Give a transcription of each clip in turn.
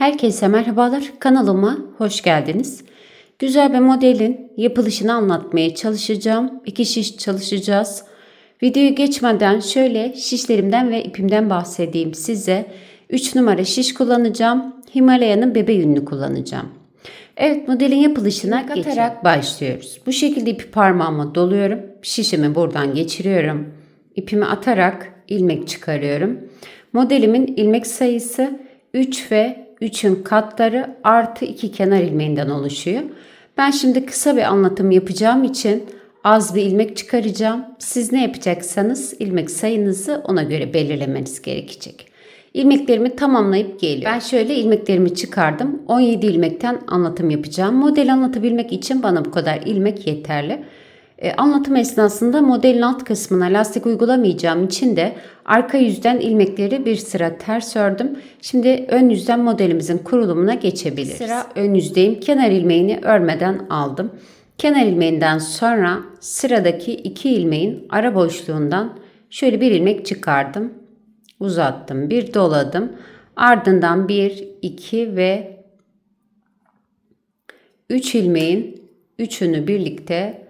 Herkese merhabalar. Kanalıma hoş geldiniz. Güzel bir modelin yapılışını anlatmaya çalışacağım. İki şiş çalışacağız. Videoyu geçmeden şöyle şişlerimden ve ipimden bahsedeyim size. 3 numara şiş kullanacağım. Himalaya'nın bebe yününü kullanacağım. Evet modelin yapılışına geçerek başlıyoruz. Bu şekilde ipi parmağıma doluyorum. Şişimi buradan geçiriyorum. İpimi atarak ilmek çıkarıyorum. Modelimin ilmek sayısı 3 ve 3'ün katları artı 2 kenar ilmeğinden oluşuyor. Ben şimdi kısa bir anlatım yapacağım için az bir ilmek çıkaracağım. Siz ne yapacaksanız ilmek sayınızı ona göre belirlemeniz gerekecek. İlmeklerimi tamamlayıp geliyorum. Ben şöyle ilmeklerimi çıkardım. 17 ilmekten anlatım yapacağım. Model anlatabilmek için bana bu kadar ilmek yeterli. E, anlatım esnasında modelin alt kısmına lastik uygulamayacağım için de arka yüzden ilmekleri bir sıra ters ördüm. Şimdi ön yüzden modelimizin kurulumuna geçebiliriz. Sıra ön yüzdeyim. Kenar ilmeğini örmeden aldım. Kenar ilmeğinden sonra sıradaki iki ilmeğin ara boşluğundan şöyle bir ilmek çıkardım. Uzattım. Bir doladım. Ardından bir, iki ve üç ilmeğin üçünü birlikte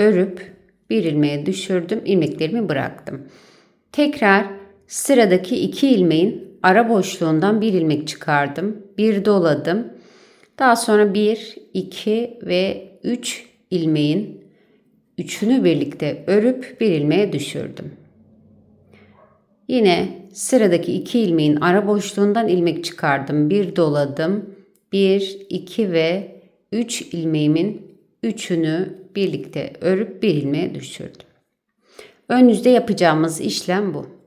örüp bir ilmeğe düşürdüm. ilmeklerimi bıraktım. Tekrar sıradaki iki ilmeğin ara boşluğundan bir ilmek çıkardım. Bir doladım. Daha sonra bir, iki ve üç ilmeğin üçünü birlikte örüp bir ilmeğe düşürdüm. Yine sıradaki iki ilmeğin ara boşluğundan ilmek çıkardım. Bir doladım. Bir, iki ve üç ilmeğimin üçünü birlikte örüp bir ilmeğe düşürdüm. Ön yapacağımız işlem bu.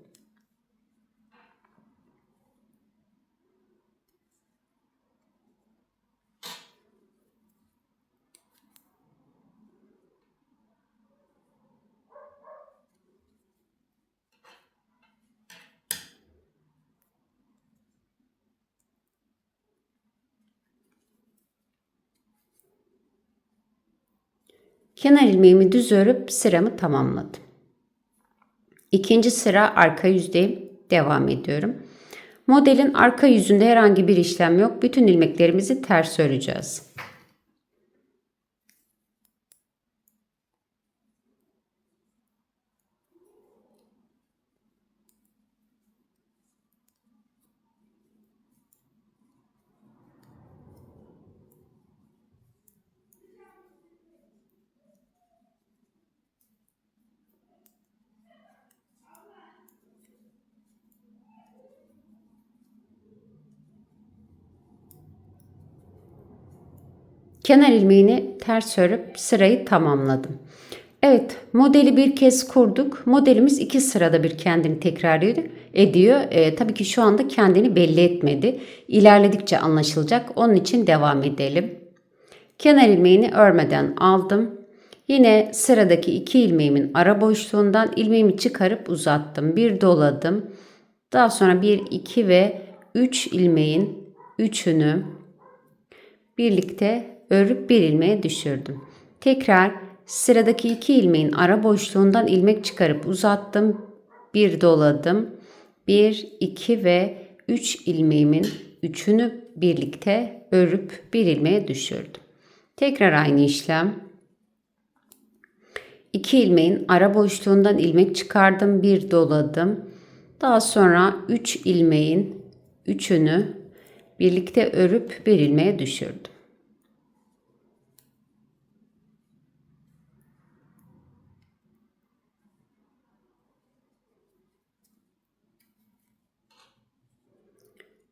Kenar ilmeğimi düz örüp sıramı tamamladım. İkinci sıra arka yüzdeyim. Devam ediyorum. Modelin arka yüzünde herhangi bir işlem yok. Bütün ilmeklerimizi ters öreceğiz. Kenar ilmeğini ters örüp sırayı tamamladım. Evet modeli bir kez kurduk. Modelimiz iki sırada bir kendini tekrar ediyor. E, tabii ki şu anda kendini belli etmedi. İlerledikçe anlaşılacak. Onun için devam edelim. Kenar ilmeğini örmeden aldım. Yine sıradaki iki ilmeğimin ara boşluğundan ilmeğimi çıkarıp uzattım. Bir doladım. Daha sonra bir, iki ve üç ilmeğin üçünü birlikte örüp bir ilmeğe düşürdüm. Tekrar sıradaki iki ilmeğin ara boşluğundan ilmek çıkarıp uzattım. Bir doladım. Bir, iki ve üç ilmeğimin üçünü birlikte örüp bir ilmeğe düşürdüm. Tekrar aynı işlem. İki ilmeğin ara boşluğundan ilmek çıkardım. Bir doladım. Daha sonra üç ilmeğin üçünü birlikte örüp bir ilmeğe düşürdüm.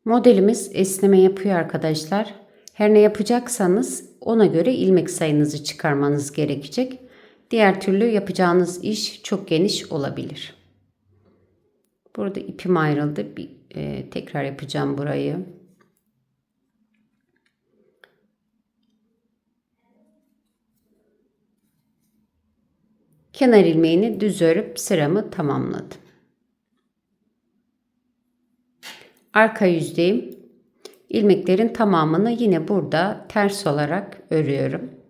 Modelimiz esneme yapıyor arkadaşlar. Her ne yapacaksanız ona göre ilmek sayınızı çıkarmanız gerekecek. Diğer türlü yapacağınız iş çok geniş olabilir. Burada ipim ayrıldı. Bir, e, tekrar yapacağım burayı. Kenar ilmeğini düz örüp sıramı tamamladım. Arka yüzdeyim. İlmeklerin tamamını yine burada ters olarak örüyorum.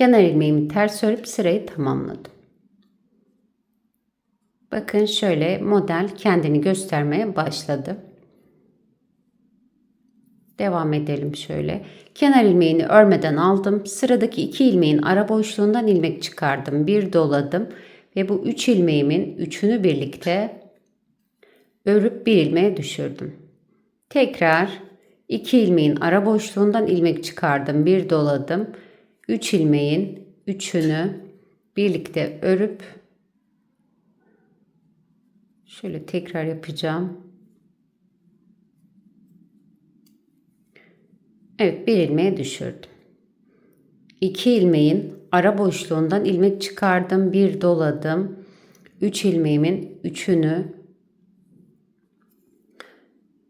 Kenar ilmeğimi ters örüp sırayı tamamladım. Bakın şöyle model kendini göstermeye başladı. Devam edelim şöyle. Kenar ilmeğini örmeden aldım. Sıradaki iki ilmeğin ara boşluğundan ilmek çıkardım. Bir doladım ve bu üç ilmeğimin üçünü birlikte örüp bir ilmeğe düşürdüm. Tekrar iki ilmeğin ara boşluğundan ilmek çıkardım. Bir doladım. Üç ilmeğin üçünü birlikte örüp şöyle tekrar yapacağım. Evet bir ilmeğe düşürdüm. İki ilmeğin ara boşluğundan ilmek çıkardım. Bir doladım. Üç ilmeğimin üçünü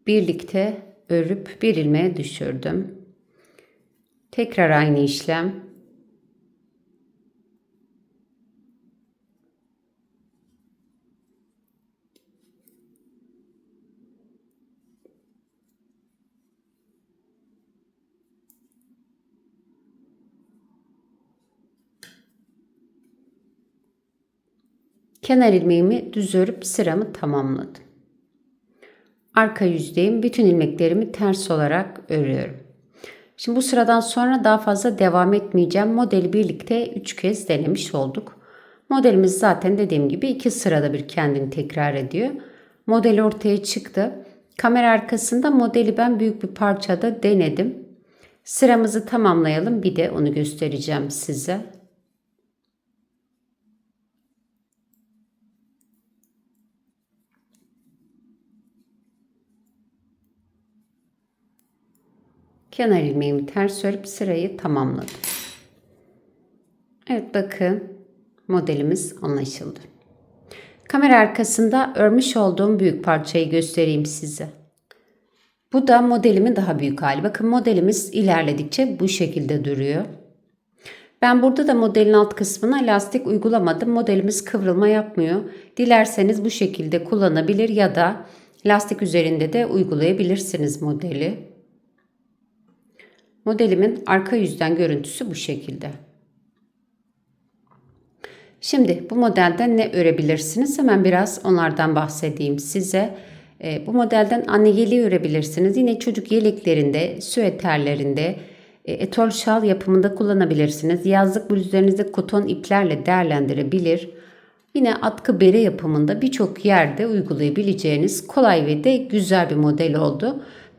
birlikte örüp bir ilmeğe düşürdüm. Tekrar aynı işlem. Kenar ilmeğimi düz örüp sıramı tamamladım. Arka yüzdeyim. Bütün ilmeklerimi ters olarak örüyorum. Şimdi bu sıradan sonra daha fazla devam etmeyeceğim. Modeli birlikte 3 kez denemiş olduk. Modelimiz zaten dediğim gibi iki sırada bir kendini tekrar ediyor. Model ortaya çıktı. Kamera arkasında modeli ben büyük bir parçada denedim. Sıramızı tamamlayalım. Bir de onu göstereceğim size. Kenar ilmeğimi ters örüp sırayı tamamladım. Evet bakın modelimiz anlaşıldı. Kamera arkasında örmüş olduğum büyük parçayı göstereyim size. Bu da modelimin daha büyük hali. Bakın modelimiz ilerledikçe bu şekilde duruyor. Ben burada da modelin alt kısmına lastik uygulamadım. Modelimiz kıvrılma yapmıyor. Dilerseniz bu şekilde kullanabilir ya da lastik üzerinde de uygulayabilirsiniz modeli. Modelimin arka yüzden görüntüsü bu şekilde. Şimdi bu modelden ne örebilirsiniz? Hemen biraz onlardan bahsedeyim size. E, bu modelden anne yeleği örebilirsiniz. Yine çocuk yeleklerinde, süeterlerinde, e, etol şal yapımında kullanabilirsiniz. Yazlık bluzlarınızı koton iplerle değerlendirebilir. Yine atkı bere yapımında birçok yerde uygulayabileceğiniz kolay ve de güzel bir model oldu.